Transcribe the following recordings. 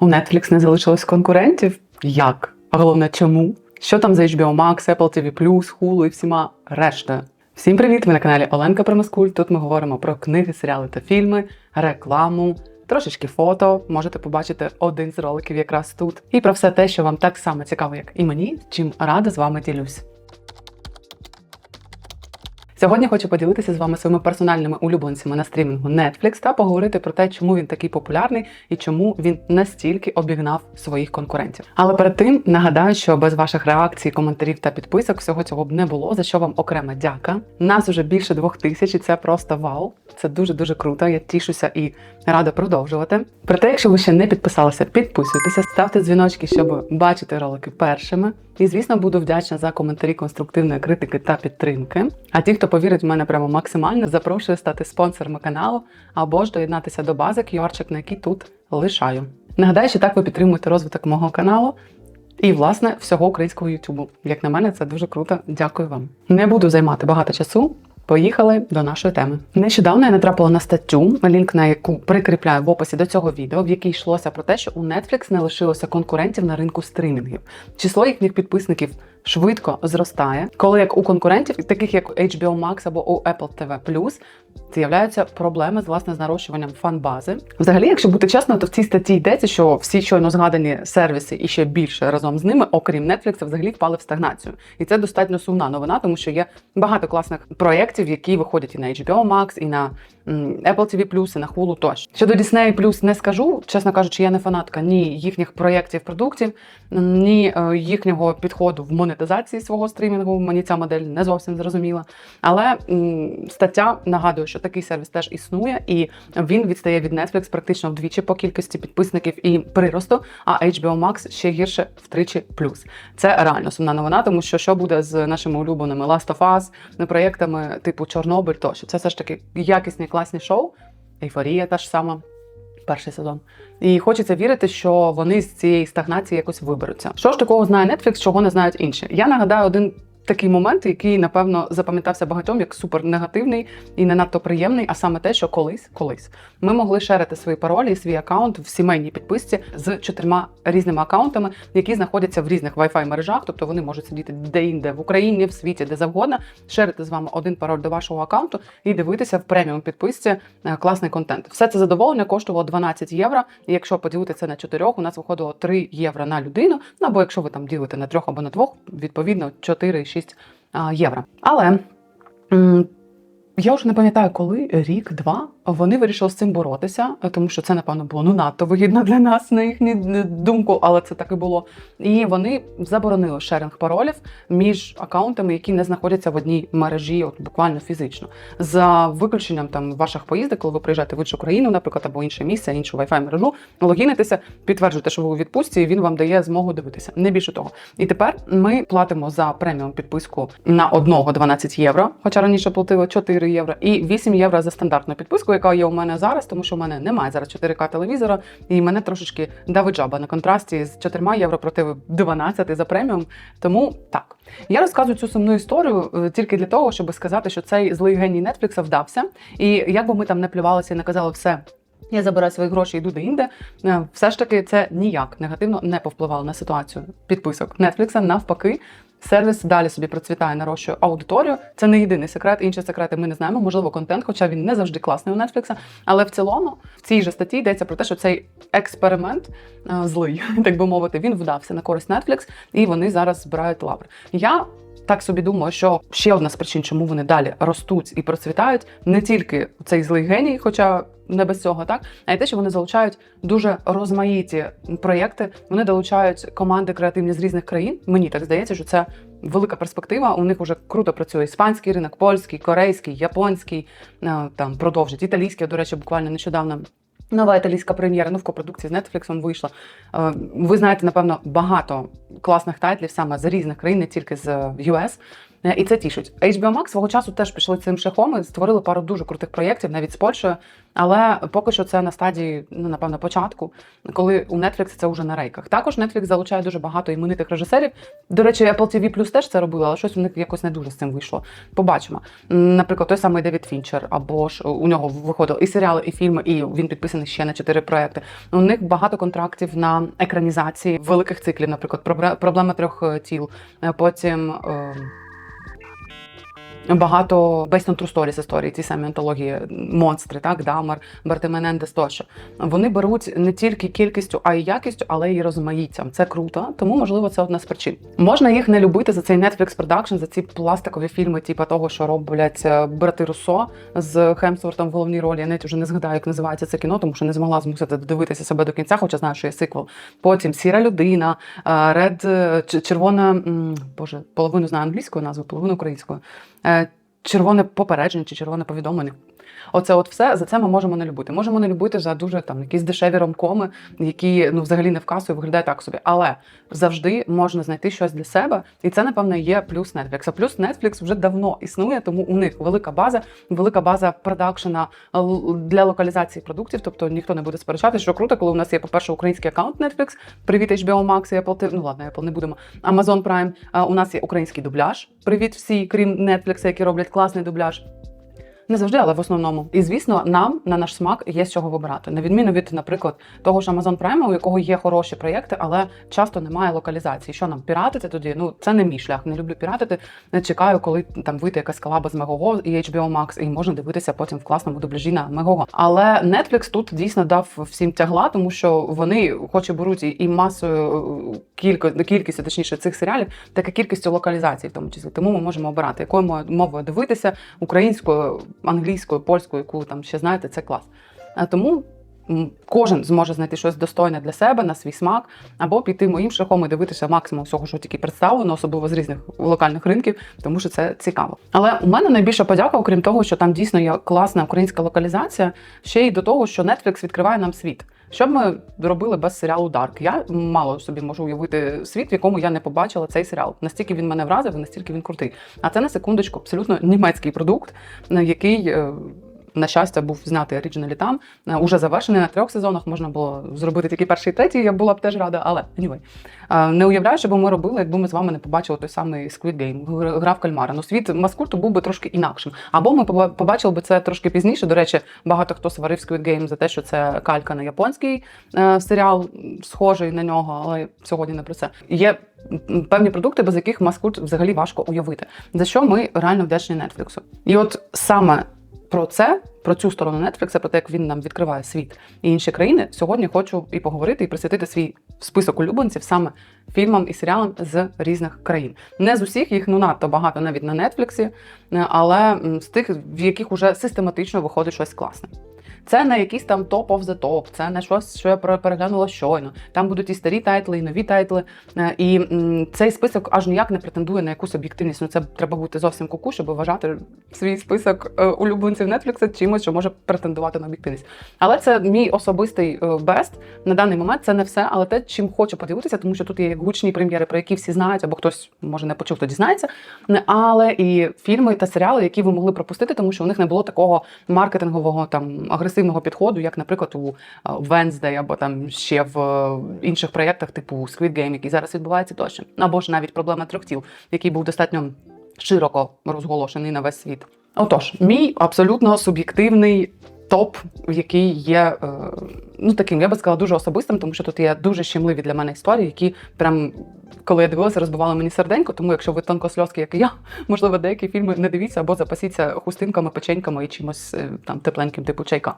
У Netflix не залишилось конкурентів? Як? А головне, чому? Що там за HBO Max, Apple TV+, Hulu і всіма рештою? Всім привіт! Ви на каналі Оленка Промаскуль. Тут ми говоримо про книги, серіали та фільми, рекламу, трошечки фото. Можете побачити один з роликів якраз тут. І про все те, що вам так само цікаво, як і мені, чим рада з вами ділюсь. Сьогодні хочу поділитися з вами своїми персональними улюбленцями на стрімінгу Netflix та поговорити про те, чому він такий популярний і чому він настільки обігнав своїх конкурентів. Але перед тим нагадаю, що без ваших реакцій, коментарів та підписок всього цього б не було. За що вам окрема дяка. Нас уже більше двох тисяч, і це просто вау. Це дуже дуже круто. Я тішуся і рада продовжувати. Проте, якщо ви ще не підписалися, підписуйтеся, ставте дзвіночки, щоб бачити ролики першими. І, звісно, буду вдячна за коментарі конструктивної критики та підтримки. А ті, хто повірить в мене прямо максимально, запрошую стати спонсорами каналу або ж доєднатися до бази QR-чик, на який тут лишаю. Нагадаю, що так ви підтримуєте розвиток мого каналу. І, власне, всього українського Ютубу. Як на мене, це дуже круто. Дякую вам. Не буду займати багато часу. Поїхали до нашої теми. Нещодавно я натрапила на статтю, лінк на яку прикріпляю в описі до цього відео, в якій йшлося про те, що у Netflix не лишилося конкурентів на ринку стримінгів. Число їхніх підписників швидко зростає, коли як у конкурентів, таких як HBO Max або у Apple TV+, з'являються проблеми з власне з нарощуванням фан-бази. Взагалі, якщо бути чесно, то в цій статті йдеться, що всі щойно згадані сервіси і ще більше разом з ними, окрім Netflix, взагалі впали в стагнацію. І це достатньо сумна новина, тому що є багато класних проєктів, які виходять і на HBO Max, і на Apple TV+, і на Hulu тощо. Щодо Disney не скажу, чесно кажучи, я не фанатка ні їхніх проєктів, продуктів, ні е, їхнього підходу в монетизації свого стрімінгу. Мені ця модель не зовсім зрозуміла. Але стаття нагадує, що такий сервіс теж існує, і він відстає від Netflix практично вдвічі по кількості підписників і приросту. А HBO Max ще гірше втричі плюс. Це реально сумна новина, тому що що буде з нашими улюбленими Last of Us, проєктами типу Чорнобиль, тощо це все ж таки якісні класні шоу. Ейфорія та ж сама. Перший сезон. І хочеться вірити, що вони з цієї стагнації якось виберуться. Що ж такого знає Netflix, чого не знають інші? Я нагадаю один такий момент, який напевно запам'ятався багатьом як супер негативний і не надто приємний, а саме те, що колись, колись ми могли шерити свої паролі і свій аккаунт в сімейній підписці з чотирма різними аккаунтами, які знаходяться в різних Wi-Fi мережах, тобто вони можуть сидіти де-інде в Україні, в світі, де завгодно, шерити з вами один пароль до вашого аккаунту і дивитися в преміум підписці е, класний контент. Все це задоволення коштувало 12 євро. І якщо поділити це на чотирьох, у нас виходило 3 євро на людину. Ну або якщо ви там ділите на трьох або на двох, відповідно 4,6 євро. Але я вже не пам'ятаю, коли рік-два вони вирішили з цим боротися, тому що це, напевно, було ну надто вигідно для нас, на їхню думку, але це так і було. І вони заборонили шеринг паролів між акаунтами, які не знаходяться в одній мережі, от буквально фізично, за виключенням там ваших поїздок, коли ви приїжджаєте в іншу країну, наприклад, або інше місце, іншу Wi-Fi мережу, логінитеся, підтверджуєте, що ви у відпустці, і він вам дає змогу дивитися. Не більше того. І тепер ми платимо за преміум підписку на одного 12 євро, хоча раніше платили 4 євро, і 8 євро за стандартну підписку, яка є у мене зараз, тому що в мене немає зараз 4К телевізора, і мене трошечки давить жаба на контрасті з 4 євро проти 12 за преміум. Тому так. Я розказую цю сумну історію е, тільки для того, щоб сказати, що цей злий геній Нетфлікса вдався. І як би ми там не плювалися і не казали все. Я забираю свої гроші йду де-інде. е, Все ж таки, це ніяк негативно не повпливало на ситуацію підписок Нетфлікса. Навпаки, сервіс далі собі процвітає, нарощує аудиторію. Це не єдиний секрет. Інші секрети ми не знаємо. Можливо, контент, хоча він не завжди класний у Нетфлікса. Але в цілому в цій же статті йдеться про те, що цей експеримент е, злий, так би мовити, він вдався на користь Netflix, і вони зараз збирають лаври. Я так собі думаю, що ще одна з причин, чому вони далі ростуть і процвітають, не тільки цей злий геній, хоча не без цього, так а й те, що вони залучають дуже розмаїті проєкти. Вони долучають команди креативні з різних країн. Мені так здається, що це велика перспектива. У них вже круто працює іспанський ринок, польський, корейський, японський, е, там продовжить італійський. До речі, буквально нещодавно. Нова італійська прем'єра, ну в копродукції з Netflix вийшла. Е, Ви знаєте, напевно, багато класних тайтлів саме з різних країн, не тільки з US. Е, І це тішить. HBO Max свого часу теж пішли цим шляхом і створили пару дуже крутих проєктів, навіть з Польщею. Але поки що це на стадії, ну напевно, початку, коли у Netflix це вже на рейках. Також Netflix залучає дуже багато іменитих режисерів. До речі, Apple TV Plus теж це робила, але щось у них якось не дуже з цим вийшло. Побачимо. Наприклад, той самий Девід Фінчер, або ж у нього виходили і серіали, і фільми, і він підписаний ще на чотири проекти. У них багато контрактів на екранізації великих циклів, наприклад, «Пробле- проблема трьох е, тіл. Е, Потім. е, Багато based on true stories історії, ті самі антології, монстри, так, Дамар, Бартименендес тощо. Вони беруть не тільки кількістю, а й якістю, але й розмаїттям. Це круто, тому можливо це одна з причин. Можна їх не любити за цей Netflix продакшн, за ці пластикові фільми, типу того, що роблять е, брати Руссо з Хемсвортом в головній ролі. Я навіть вже не згадаю, як називається це кіно, тому що не змогла змусити дивитися себе до кінця, хоча знаю, що є сиквел. Потім сіра людина, е, ред е, червона, боже, половину знаю англійською назву, половину українською. Е, Червоне попередження чи червоне повідомлення. Оце от все за це ми можемо не любити. Можемо не любити за дуже там якісь дешеві ромкоми, які ну взагалі не в касу і виглядають так собі. Але завжди можна знайти щось для себе, і це напевно є плюс Netflix. А плюс Netflix вже давно існує, тому у них велика база, велика база продакшена для локалізації продуктів. Тобто ніхто не буде сперечати, що круто, коли у нас є, по-перше, український аккаунт Netflix, привіт HBO Max і Apple TV, ну ладно, Apple не будемо. Amazon Prime. У нас є український дубляж. Привіт всі, крім Netflix, які роблять класний дубляж. Не завжди, але в основному. І звісно, нам на наш смак є з чого вибирати. На відміну від, наприклад, того ж Amazon Prime, у якого є хороші проєкти, але часто немає локалізації. Що нам піратити тоді? Ну це не мій шлях. Не люблю піратити. Не чекаю, коли там вийде якась колаба з Мегого і HBO Max, і можна дивитися потім в класному дубляжі на Мегого. Але Netflix тут дійсно дав всім тягла, тому що вони, хоч і беруть і- масою кілько, кількістю, точніше, цих серіалів, так і кількістю локалізацій, в тому числі. Тому ми можемо обирати, якою мо- мовою дивитися, українською, англійською, польською, яку там ще знаєте, це клас. А тому. Кожен зможе знайти щось достойне для себе на свій смак, або піти моїм шляхом і дивитися максимум всього, що тільки представлено, особливо з різних локальних ринків, тому що це цікаво. Але у мене найбільша подяка, окрім того, що там дійсно є класна українська локалізація, ще й до того, що Netflix відкриває нам світ. Що б ми робили без серіалу Dark? Я мало собі можу уявити світ, в якому я не побачила цей серіал. Настільки він мене вразив, настільки він крутий. А це на секундочку абсолютно німецький продукт, е, який. На щастя, був знятий оригіналі там. Е, Уже завершений на трьох сезонах. Можна було зробити тільки перший і третій. Я була б теж рада, але anyway. Е, Не уявляю, що би ми робили, якби ми з вами не побачили той самий Squid Game, гра в кальмара. Ну, світ маскульту був би трошки інакшим. Або ми побачили би це трошки пізніше. До речі, багато хто сварив Squid Game за те, що це калька на японський е, серіал, схожий на нього, але сьогодні не про це. Є певні продукти, без яких маскульт взагалі важко уявити. За що ми реально вдячні Нетфліксу. І от саме про це, про цю сторону Netflix, про те, як він нам відкриває світ і інші країни, сьогодні хочу і поговорити, і присвятити свій список улюбленців саме фільмам і серіалам з різних країн. Не з усіх їх ну надто багато навіть на Нетфліксі, але з тих, в яких уже систематично виходить щось класне. Це не якийсь там топ of the top, це не щось, що я переглянула щойно. Там будуть і старі тайтли, і нові тайтли. Е, І цей список аж ніяк не претендує на якусь об'єктивність. Ну це треба бути зовсім куку, щоб вважати свій список е, улюбленців Netflix чимось, що може претендувати на об'єктивність. Але це мій особистий е, бест на даний момент. Це не все, але те, чим хочу поділитися, тому що тут є як гучні прем'єри, про які всі знають, або хтось може не почув, то дізнається. Але і фільми та серіали, які ви могли пропустити, тому що у них не було такого маркетингового там агресивного підходу, як, наприклад, у е, Wednesday або там ще в е, інших проєктах, типу Squid Game, який зараз відбувається тощо, або ж навіть проблема трьох тіл, який був достатньо широко розголошений на весь світ. Отож, мій абсолютно суб'єктивний топ, який є е, ну таким, я би сказала, дуже особистим, тому що тут є дуже щемливі для мене історії, які прям. Коли я дивилася, розбивали мені серденько, тому якщо ви тонкосльозки, як і я, можливо, деякі фільми не дивіться або запасіться хустинками, печеньками і чимось е, там тепленьким, типу чайка.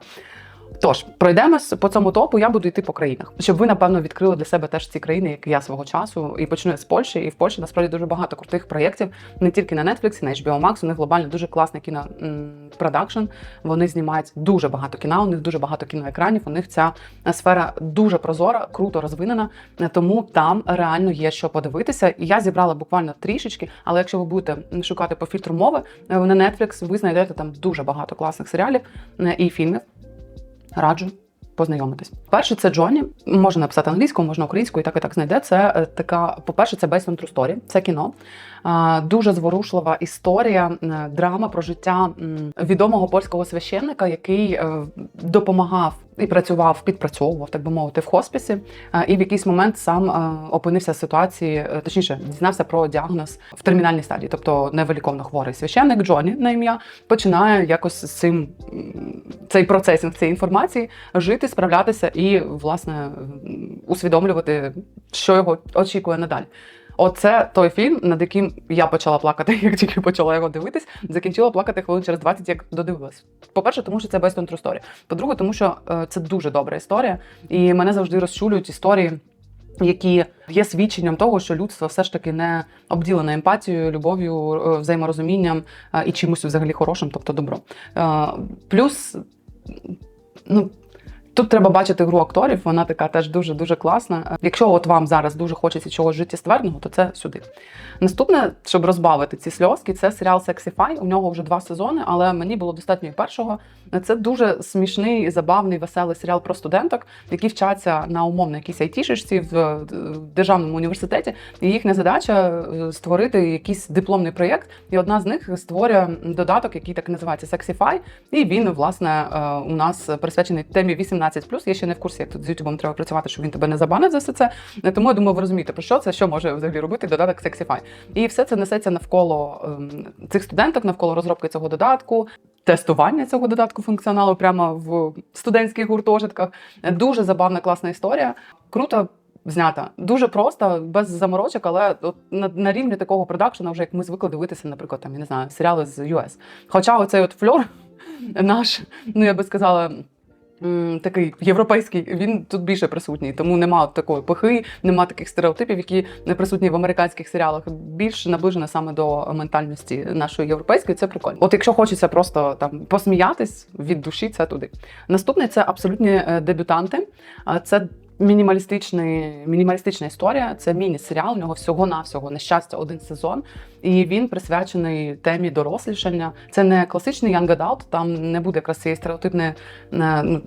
Тож, пройдемось по цьому топу, я буду йти по країнах, щоб ви, напевно, відкрили для себе теж ці країни, як я свого часу, і почну з Польщі. І в Польщі насправді дуже багато крутих проєктів, не тільки на Netflix, на HBO Max, у них глобально дуже класний кінопродакшн. Вони знімають дуже багато кіна, у них дуже багато кіноекранів. У них ця сфера дуже прозора, круто розвинена, тому там реально є що подивитися. І я зібрала буквально трішечки, але якщо ви будете шукати по фільтру мови е, на Netflix, ви знайдете там дуже багато класних серіалів е, і фільмів. Раджу познайомитись. Перше, це Джоні. Можна написати англійською, можна українською, і так і так знайде. Це е, така, по-перше, це Based on True Story, це кіно. Дуже зворушлива історія, е, драма про життя відомого польського священника, який е, допомагав і працював, підпрацьовував, так би мовити, в хоспісі, е, і в якийсь момент сам опинився в ситуації, точніше, дізнався про діагноз в термінальній стадії, тобто невиліковно хворий священник Джоні на ім'я починає якось з цим цей процесінг цієї інформації жити, справлятися і власне усвідомлювати, що його очікує надалі. Оце той фільм, над яким я почала плакати, як тільки почала його дивитись. Закінчила плакати хвилин через 20, як додивилась. По-перше, тому що це based on true story. По-друге, тому що е, це дуже добра історія, і мене завжди розчулюють історії. Які є свідченням того, що людство все ж таки не обділене емпатією, любов'ю, е, взаєморозумінням е, і чимось взагалі хорошим, тобто добром. Е, Плюс, ну. Тут треба бачити гру акторів, вона така теж дуже дуже класна. Якщо от вам зараз дуже хочеться чогось життєстверного, то це сюди. Наступне, щоб розбавити ці сльозки, це серіал Sexify. У нього вже два сезони, але мені було достатньо і першого. Це дуже смішний, забавний, веселий серіал про студенток, які вчаться на умовно якійсь айтішечці в е, державному університеті. І їхня задача е, створити якийсь дипломний проєкт. І одна з них створює додаток, який так називається Sexify. І він, власне, е, у нас присвячений темі 18+. Я ще не в курсі, як тут з Ютубом треба працювати, щоб він тебе не забанив за все це. Тому я думаю, ви розумієте, про що це, що може взагалі робити додаток Sexify. І все це несеться навколо ем, цих студенток, навколо розробки цього додатку, тестування цього додатку функціоналу прямо в студентських гуртожитках. Дуже забавна, класна історія. Круто. Знята дуже просто, без заморочок, але от на, на рівні такого продакшена, вже як ми звикли дивитися, наприклад, там я не знаю, серіали з US. Хоча оцей от фльор наш, ну я би сказала. Такий європейський, він тут більше присутній, тому нема такої пихи, нема таких стереотипів, які не присутні в американських серіалах. Більш наближена саме до ментальності нашої європейської. Це прикольно. От якщо хочеться просто там посміятись від душі, це туди. Наступне це абсолютні е, дебютанти. Це мінімалістичний, мінімалістична історія. Це міні-серіал. У нього всього навсього на щастя один сезон, і він присвячений темі дорослішання. Це не класичний young adult, Там не буде якраз цієї стереотипної е, ну,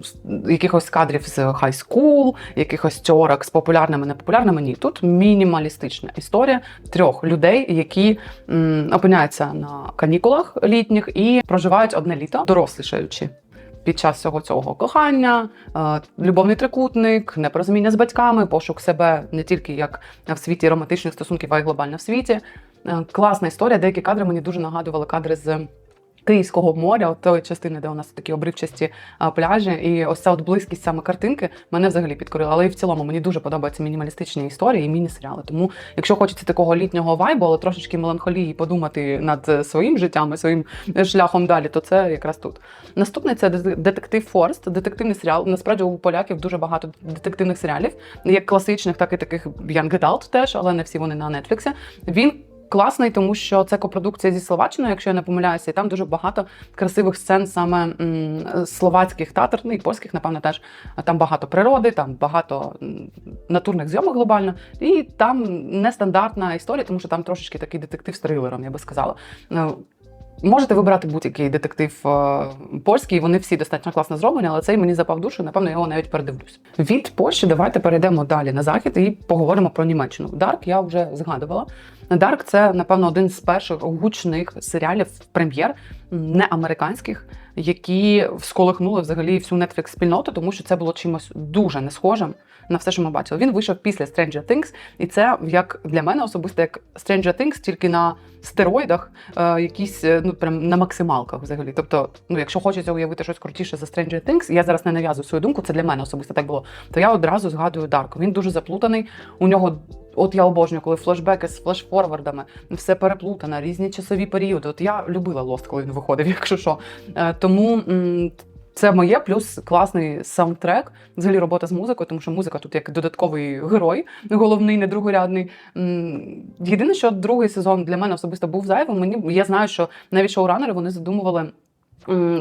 якихось кадрів з high school, якихось тьорок з популярними, непопулярними. Ні, тут мінімалістична історія трьох людей, які м, опиняються на канікулах літніх і проживають одне літо, дорослішаючи під час всього цього кохання, е, любовний трикутник, непорозуміння з батьками, пошук себе не тільки як в світі романтичних стосунків, а й глобально в світі. Е, Класна історія. Деякі кадри мені дуже нагадували кадри з. Київського моря, от тої частини, де у нас такі обривчасті пляжі, і ось ця от близькість саме картинки мене взагалі підкорила. Але і в цілому мені дуже подобаються мінімалістичні історії і міні-серіали. Тому, якщо хочеться такого літнього вайбу, але трошечки меланхолії подумати над е, своїм життям і своїм е, шляхом далі, то це якраз тут. Наступний це детектив Форст, детективний серіал. Насправді у поляків дуже багато детективних серіалів, як класичних, так і таких Young Adult теж, але не всі вони на Нетфліксі. Він класний, тому що це копродукція зі Словаччиною, якщо я не помиляюся, і там дуже багато красивих сцен саме словацьких театр, ну і польських, напевно, теж. Там багато природи, там багато натурних зйомок глобально, і там нестандартна історія, тому що там трошечки такий детектив з трилером, я би сказала. Ну, Можете вибирати будь-який детектив е, польський, вони всі достатньо класно зроблені, але цей мені запав душу, напевно, його навіть передивлюсь. Від Польщі давайте перейдемо далі на захід і поговоримо про Німеччину. Дарк я вже згадувала. Дарк це, напевно, один з перших гучних серіалів прем'єр не американських, які всколихнули взагалі всю Netflix спільноту, тому що це було чимось дуже не схожим на все, що ми бачили. Він вийшов після Stranger Things, і це як для мене особисто як Stranger Things, тільки на стероїдах, е, якісь е, ну прям на максималках взагалі. Тобто, ну якщо хочеться уявити щось крутіше за Stranger Things, я зараз не нав'язую свою думку, це для мене особисто так було. То я одразу згадую Дарк. Він дуже заплутаний. У нього. От я обожнюю, коли флешбеки з флешфорвардами, все переплутано, різні часові періоди. От я любила Лост, коли він виходив, якщо що. Е, Тому це моє плюс класний саундтрек, взагалі робота з музикою, тому що музика тут як додатковий герой, головний, не другорядний. Єдине, що другий сезон для мене особисто був зайвим. Мені я знаю, що навіть шоуранери вони задумували.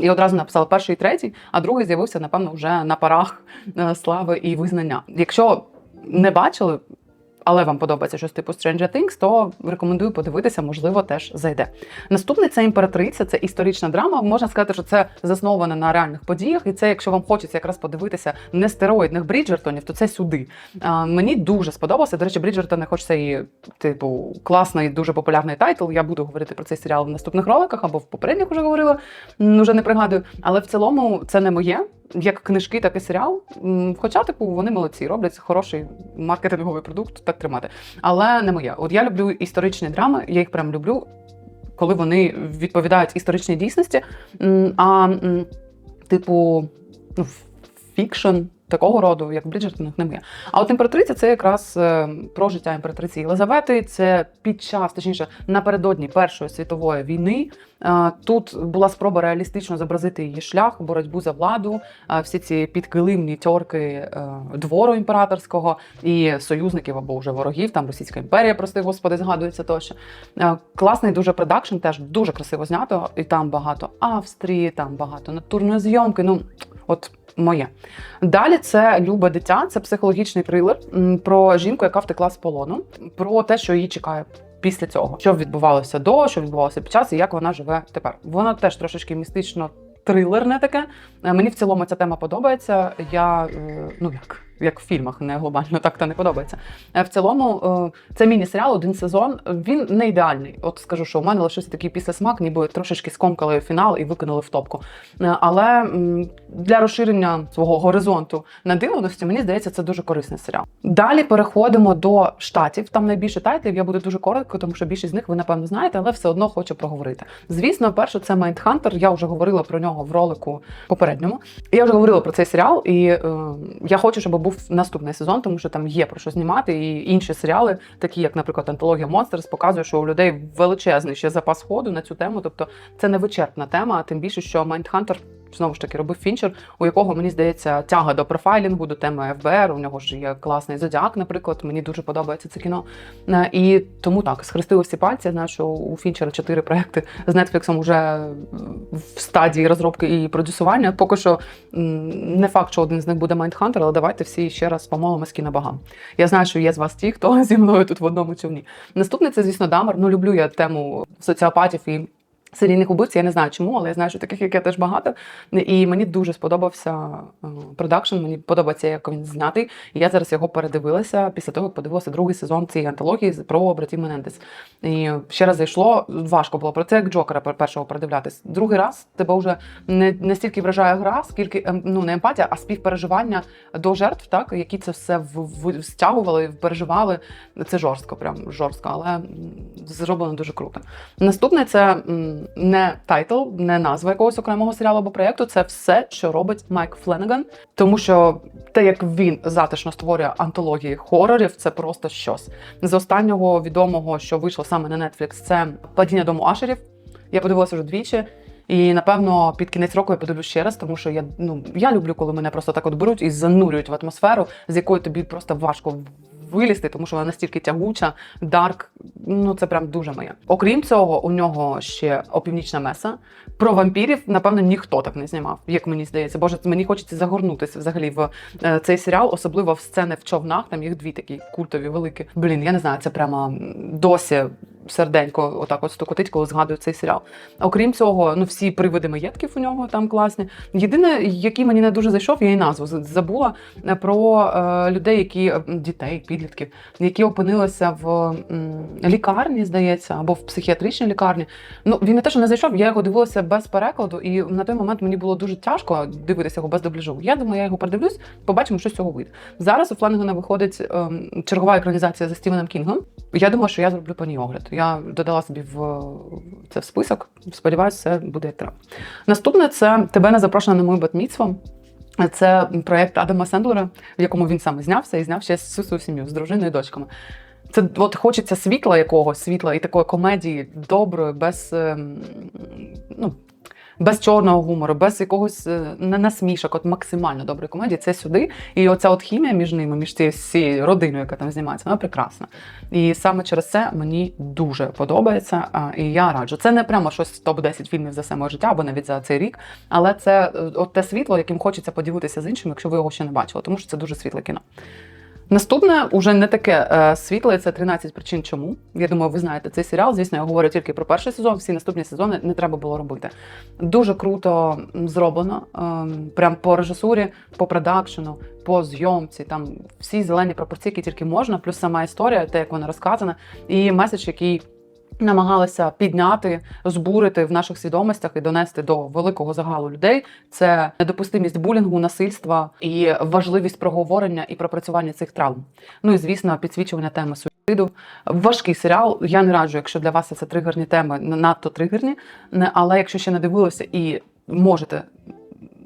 І одразу написали перший і третій, а другий з'явився, напевно, вже на парах е, слави і визнання. Якщо не бачили, але вам подобається щось типу Stranger Things, то рекомендую подивитися, можливо, теж зайде. Наступний це імператриця, це історична драма. Можна сказати, що це засноване на реальних подіях, і це, якщо вам хочеться якраз подивитися не стероїдних Бріджертонів, то це сюди. А, мені дуже сподобалося. До речі, Бріджертони, хоч це і типу класний, дуже популярний тайтл. Я буду говорити про цей серіал в наступних роликах або в попередніх вже говорила, вже не пригадую. Але в цілому це не моє. Як книжки, так і серіал. Хоча, типу, вони молодці, роблять хороший маркетинговий продукт, так тримати. Але не моє. От я люблю історичні драми, я їх прям люблю, коли вони відповідають історичній дійсності. А типу, ну, фікшн такого роду, як в Бріджертонах, не моє. А от імператриця це якраз е, про життя імператриці Єлизавети. Це під час, точніше, напередодні Першої світової війни. Е, Тут була спроба реалістично зобразити її шлях, боротьбу за владу, е, всі ці підкилимні тьорки двору імператорського і союзників або вже ворогів. Там Російська імперія, прости господи, згадується тощо. Класний дуже продакшн, теж дуже красиво знято. І там багато Австрії, там багато натурної зйомки. Ну от моє. Далі це Любе дитя, це психологічний трилер про жінку, яка втекла з полону, про те, що її чекає. Після цього, що відбувалося до, що відбувалося під час, і як вона живе тепер. Воно теж трошечки містично трилерне таке. Е, Мені в цілому ця тема подобається. Я е, ну як, як в фільмах, не глобально так то не подобається. Е, В цілому, е, це міні-серіал, один сезон. Він не ідеальний. От скажу, що у мене лишився такий післясмак, ніби трошечки скомкали фінал і викинули в топку. Е, Але для розширення свого горизонту надивленості, мені здається, це дуже корисний серіал. Далі переходимо до штатів. Там найбільше тайтлів. Я буду дуже коротко, тому що більшість з них ви напевно знаєте, але все одно хочу проговорити. Звісно, перше це Майндхантер. Я вже говорила про нього в ролику попередньому. Я вже говорила про цей серіал, і е, я хочу, щоб був наступний сезон, тому що там є про що знімати. І інші серіали, такі як, наприклад, антологія Монстерс, показує, що у людей величезний ще запас ходу на цю тему. Тобто це не вичерпна тема, тим більше, що Майндхантер знову ж таки робив фінчер, у якого мені здається тяга до профайлінгу, до теми ФБР. У нього ж є класний зодіак, наприклад. Мені дуже подобається це кіно. Е, І тому так схрестили всі пальці. Я знаю, що у Фінчера чотири проекти з Нетфліксом вже в стадії розробки і продюсування. Поки що не факт, що один з них буде Майндхантер, але давайте всі ще раз помолимось кінобагам. Я знаю, що є з вас ті, хто зі мною тут в одному човні. Наступний це, звісно, Дамер. Ну люблю я тему соціопатів і. Серійних убивців, я не знаю чому, але я знаю, що таких, як я теж багато. І мені дуже сподобався е, продакшн. Мені подобається, як він знятий. І я зараз його передивилася після того, як подивилася другий сезон цієї антології про братів Менендес. І ще раз зайшло. Важко було про це, як Джокера першого передивлятись. Другий раз тебе вже не, не стільки вражає гра, скільки ем, ну не емпатія, а співпереживання до жертв, так які це все в, в, стягували, переживали. Це жорстко, прям жорстко, але зроблено дуже круто. Наступне це не тайтл, не назва якогось окремого серіалу або проєкту. Це все, що робить Майк Фленеган. Тому що те, як він затишно створює антології хорорів, це просто щось. З останнього відомого, що вийшло саме на Netflix, це падіння дому Ашерів. Я подивилася вже двічі. І напевно під кінець року я подивлюсь ще раз, тому що я ну я люблю, коли мене просто так от беруть і занурюють в атмосферу, з якої тобі просто важко вилізти, тому що вона настільки тягуча, дарк. Ну це прям дуже моє. Окрім цього, у нього ще опівнічна меса. Про вампірів, напевно, ніхто так не знімав, як мені здається. Боже, мені хочеться загорнутися взагалі в е, цей серіал, особливо в сцени в човнах. Там їх дві такі культові, великі. Блін, я не знаю, це прямо досі серденько отак от стукотить, коли згадую цей серіал. Окрім цього, ну всі привиди маєтків у нього там класні. Єдине, який мені не дуже зайшов, я і назву забула е, про е, людей, які дітей, підлітків, які опинилися в лікарні, здається, або в психіатричній лікарні. Ну він не те, що не зайшов, я його дивилася без перекладу, і на той момент мені було дуже тяжко дивитися його без дубляжу. Я думаю, я його передивлюсь, побачимо, що з цього вийде. Зараз у Флангена виходить ем, чергова екранізація за Стівеном Кінгом. Я думаю, що я зроблю по ній огляд. Я додала собі в це в список. Сподіваюся, це буде як треба. Наступне це тебе не запрошено на мою батміцву. Це проєкт Адама Сендлера, в якому він саме знявся і зняв ще всю свою сім'ю з дружиною і дочками. Це от хочеться світла якогось, світла і такої комедії доброї, без, ем, ну, без чорного гумору, без якогось е, насмішок, от максимально доброї комедії. Це сюди. І оця от хімія між ними, між цією всією родиною, яка там знімається, вона прекрасна. І саме через це мені дуже подобається. І я раджу. Це не прямо щось топ-10 фільмів за все моє життя або навіть за цей рік, але це е, от те світло, яким хочеться поділитися з іншими, якщо ви його ще не бачили, тому що це дуже світле кіно. Наступне уже не таке е, світле. Це 13 причин, чому. Я думаю, ви знаєте цей серіал. Звісно, я говорю тільки про перший сезон. Всі наступні сезони не треба було робити. Дуже круто зроблено. е, прям по режисурі, по продакшену, по зйомці. Там всі зелені пропорції, які тільки можна, плюс сама історія, те, як вона розказана, і меседж, який. Намагалися підняти, збурити в наших свідомостях і донести до великого загалу людей це недопустимість булінгу, насильства і важливість проговорення і пропрацювання цих травм. Ну і звісно, підсвічування теми суїциду. Важкий серіал. Я не раджу, якщо для вас це тригерні теми, надто тригерні. Не- Але якщо ще не дивилися і можете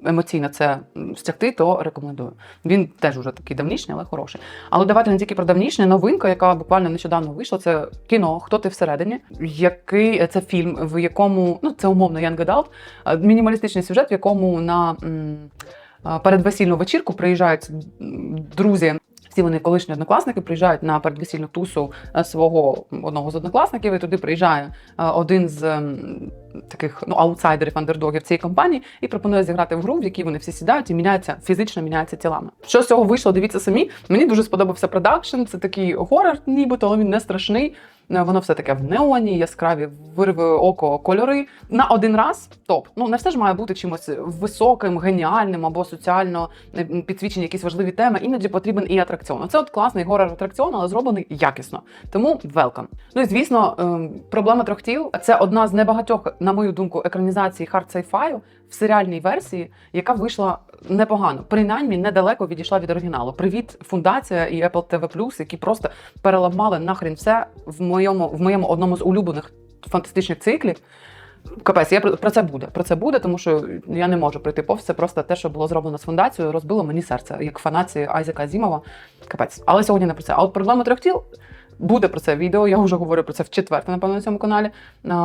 емоційно це стягти, то рекомендую. Він теж уже такий давнішній, але хороший. Але давайте не тільки про давнішнє. Новинка, яка буквально нещодавно вийшла, це кіно Хто ти всередині? Який це фільм, в якому ну це умовно Young Adult, е, мінімалістичний сюжет, в якому на е, передвесільну вечірку приїжджають друзі. Всі вони колишні однокласники приїжджають на передвесільну тусу е, свого одного з однокласників, і туди приїжджає е, один з таких ну аутсайдерів, андердогів цієї компанії і пропонує зіграти в гру, в якій вони всі сідають і міняються фізично міняються тілами. Що з цього вийшло? Дивіться самі. Мені дуже сподобався продакшн. Це такий горор, нібито, але він не страшний. Е, Воно все таке в неоні, яскраві вирви око кольори. На один раз топ. Ну не все ж має бути чимось високим, геніальним або соціально е, підсвічені якісь важливі теми. Іноді потрібен і атракціон. Це от класний горор атракціон, але зроблений якісно. Тому велкам. Ну і звісно, ем, проблема трьох тіл це одна з небагатьох, на мою думку, екранізацій хард сайфаю в серіальній версії, яка вийшла непогано. Принаймні недалеко відійшла від оригіналу. Привіт, фундація і Apple TV+, які просто переламали нахрін все в моєму в моєму одному з улюблених фантастичних циклів. Капець, я про це буде. Про це буде, тому що я не можу прийти повз. Це просто те, що було зроблено з фундацією, розбило мені серце, як фанаці Айзека Азімова. Капець. Але сьогодні не про це. А от проблема трьох тіл буде про це відео. Я вже говорю про це в четверте, напевно, на цьому каналі.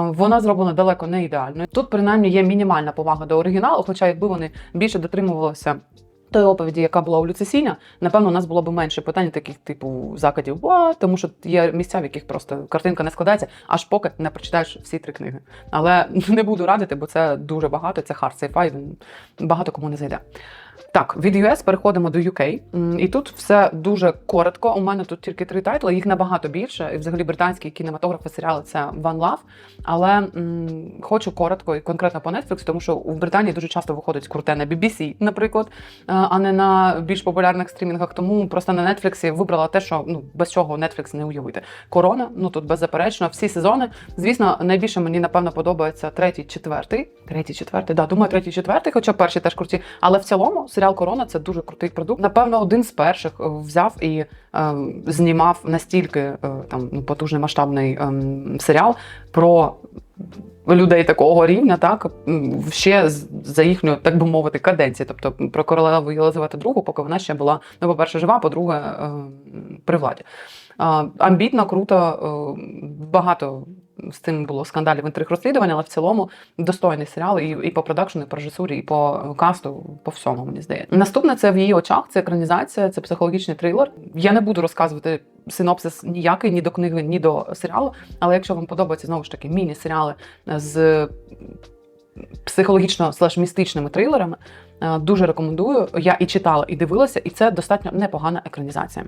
Вона зроблена далеко не ідеально. Тут принаймні є мінімальна повага до оригіналу, хоча якби вони більше дотримувалися. Тої оповіді, яка була у Люці Сіня, напевно, у нас було б менше питань, таких типу закидів, «Ва», тому що є місця, в яких просто картинка не складається, аж поки не прочитаєш всі три книги. Але не буду радити, бо це дуже багато. Це hard sci-fi, він багато кому не зайде. Так, від US переходимо до UK. І тут все дуже коротко. У мене тут тільки три тайтли, їх набагато більше. І взагалі кінематограф і серіали це One Love. Але м, хочу коротко і конкретно по Netflix, тому що в Британії дуже часто виходить круте на BBC, наприклад, е, а не на більш популярних стрімінгах. Тому просто на Netflix вибрала те, що ну без чого Netflix не уявити. Корона, ну тут беззаперечно, всі сезони. Звісно, найбільше мені напевно подобається третій, четвертий. Третій, четвертий, да, думаю, третій, четвертий, хоча перші теж круті. Але в цілому серіал Корона це дуже крутий продукт. Напевно, один з перших е, взяв і е, знімав настільки е, там ну, потужний масштабний ем, серіал про. Людей такого рівня, так ще за їхню, так би мовити, каденцію, тобто про королеву Єлизавету II, поки вона ще була, ну, по-перше, жива, по-друге, е, при владі. А, Амбітно, круто, е, багато з цим було скандалів інтриг розслідувань, але в цілому достойний серіал і, і по продакшену, і по режисурі, і по касту, по всьому, мені здається. Наступне це в її очах, це екранізація, це психологічний трилер. Я не буду розказувати синопсис ніякий ні до книги, ні до серіалу. Але якщо вам подобаються знову ж таки міні-серіали з психологічно слеш містичними трилерами, дуже рекомендую. Я і читала, і дивилася, і це достатньо непогана екранізація.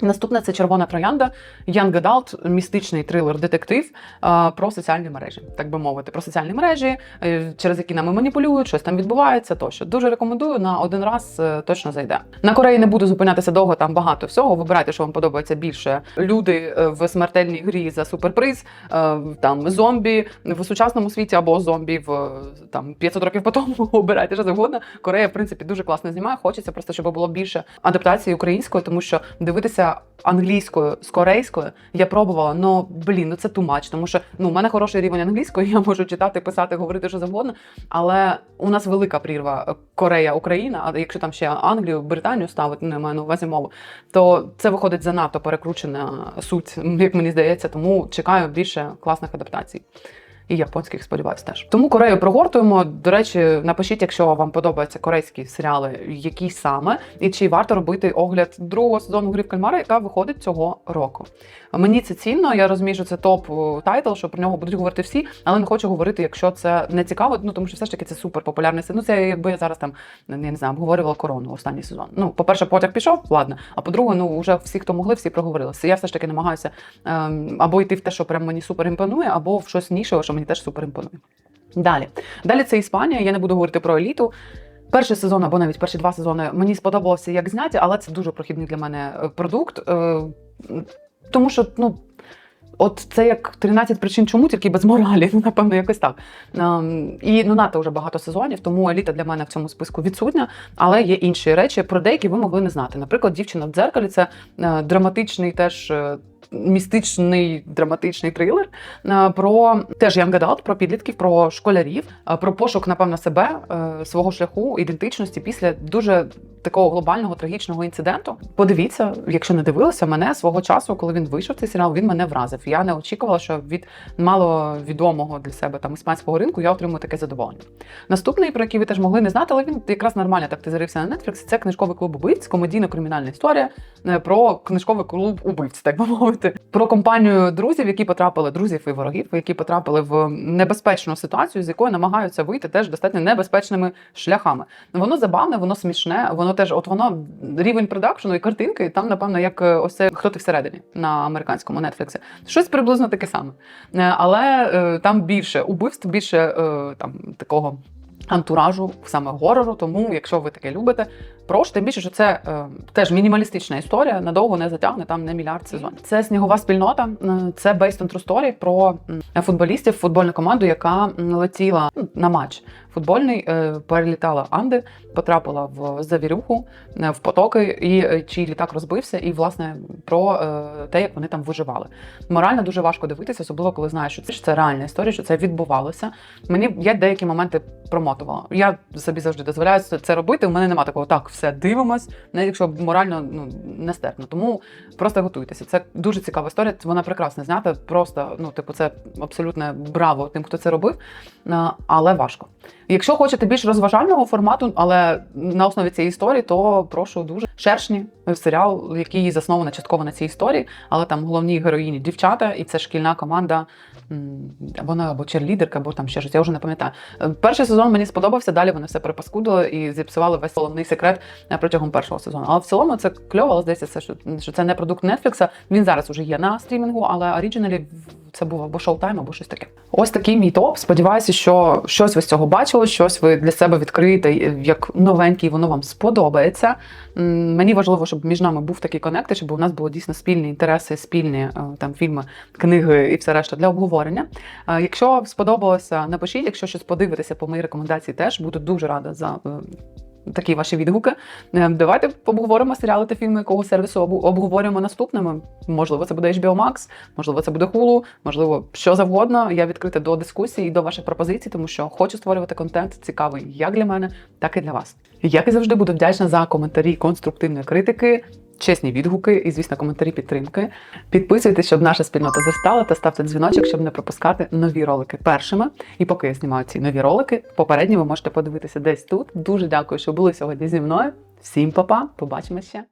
Наступне це червона троянда, Young Adult, містичний трилер, детектив е, про соціальні мережі, так би мовити, про соціальні мережі, е, через які нами маніпулюють, щось там відбувається. Тощо дуже рекомендую на один раз е, точно зайде. На Кореї не буду зупинятися довго, там багато всього. Вибирайте, що вам подобається більше. Люди е, в смертельній грі за суперприз, е, там зомбі в сучасному світі або зомбі в е, там 500 років по тому. Обирайте що завгодно. Корея, в принципі, дуже класно знімає. Хочеться просто, щоб було більше адаптації української, тому що дивитися англійською з корейською я пробувала. Ну блін, ну це much, тому що ну у мене хороший рівень англійської, я можу читати, писати, говорити що завгодно. Але у нас велика прірва е, Корея, Україна. А якщо там ще Англію, Британію ставити, не маю на увазі мову, то це виходить занадто перекручена суть, як мені здається. Тому чекаю більше класних адаптацій. І японських, сподіваюся, теж. Тому Корею прогортуємо. До речі, напишіть, якщо вам подобаються корейські серіали, які саме, і чи варто робити огляд другого сезону гри в кальмара, яка виходить цього року. Мені це цінно. Я розумію, що це топ е, тайтл, що про нього будуть говорити всі, але не хочу говорити, якщо це не цікаво. Ну тому що все ж таки це супер популярний. Ну це якби я зараз там я не знаю, обговорювала корону останній сезон. Ну, по-перше, потяг пішов, ладно. А по-друге, ну вже всі, хто могли, всі проговорилися. Я все ж таки намагаюся ем, або йти в те, що прям мені супер імпонує, або в щось нішеве, що мені теж супер імпонує. Далі. Далі це Іспанія. Я не буду говорити про еліту. Перший сезон або навіть перші два сезони мені сподобалося як зняті, але це дуже прохідний для мене е, продукт. Е, тому що, ну. От це як 13 причин, чому тільки без моралі, напевно, якось так. Ем, і ну надто вже багато сезонів, тому еліта для мене в цьому списку відсутня. Але є інші речі, про деякі ви могли не знати. Наприклад, дівчина в дзеркалі це е, драматичний теж. Містичний драматичний трилер е, про теж young adult, про підлітків, про школярів, е, про пошук, напевно, себе, е, свого шляху, ідентичності після дуже такого глобального трагічного інциденту. Подивіться, якщо не дивилися, мене свого часу, коли він вийшов цей серіал, він мене вразив. Я не очікувала, що від маловідомого для себе там іспанського ринку я отримую таке задоволення. Наступний, про який ви теж могли не знати, але він якраз нормально так тизерився на Netflix, Це книжковий клуб убивць, комедійно-кримінальна історія про книжковий клуб убивць, так би мовити, про компанію друзів, які потрапили друзів і ворогів, які потрапили в небезпечну ситуацію, з якої намагаються вийти теж достатньо небезпечними шляхами. Воно забавне, воно смішне, воно теж, от воно рівень продакшену і картинки, там, напевно, як е, ось це хто ти всередині на американському Нетфліксі. Щось приблизно таке саме. Е, Але е, там більше убивств, більше там такого. Антуражу саме горору, тому якщо ви таке любите, прошу, тим більше, що це е, теж мінімалістична історія, надовго не затягне, там не мільярд сезонів. Це снігова спільнота, це based on true story про футболістів, футбольну команду, яка летіла на матч футбольний, е, перелітала Анди, потрапила в завірюху, е, в потоки, і е, чий літак розбився, і власне про е, те, як вони там виживали. Морально дуже важко дивитися, особливо коли знаєш, що це, що це реальна історія, що це відбувалося. Мені я деякі моменти промотувала. Я собі завжди дозволяю це це робити. У мене немає такого, так, все дивимось, якщо морально ну нестерпно. Тому просто готуйтеся. Це дуже цікава історія. Вона прекрасно знята. Просто ну, типу, це абсолютне браво тим, хто це робив, але важко. Якщо хочете більш розважального формату, але на основі цієї історії, то прошу дуже шершні серіал, який заснований частково на цій історії, але там головні героїні дівчата, і це шкільна команда. М, Вона або черлідерка, або там ще щось, я вже не пам'ятаю. Е, Перший сезон мені сподобався, далі вони все перепаскудили і зіпсували весь головний секрет е, протягом першого сезону. Але в цілому це кльово, але здається, це, що, це не продукт Нетфлікса. Він зараз уже є на стрімінгу, але оригіналі це був або шоу-тайм, або щось таке. Ось такий мій топ. Сподіваюся, що щось ви з цього бачили, щось ви для себе відкриєте як новенький, воно вам сподобається. Мені важливо, щоб між нами був такий коннект, щоб у нас було дійсно спільні інтереси, спільні е, там фільми, книги і все решта для обговорення. Е, Якщо сподобалося, напишіть. Якщо щось подивитеся по моїй рекомендації, теж буду дуже рада за. е, Такі ваші відгуки. Е, Давайте обговоримо серіали та фільми, якого сервісу обговорюємо наступними. Можливо, це буде HBO Max, можливо, це буде Hulu, можливо, що завгодно. Я відкрита до дискусії і до ваших пропозицій, тому що хочу створювати контент цікавий як для мене, так і для вас. Як і завжди, буду вдячна за коментарі конструктивної критики. Чесні відгуки і, звісно, коментарі підтримки. Підписуйтесь, щоб наша спільнота зростала, та ставте дзвіночок, щоб не пропускати нові ролики першими. І поки я знімаю ці нові ролики, попередні ви можете подивитися десь тут. Дуже дякую, що були сьогодні зі мною. Всім па-па, побачимо ще.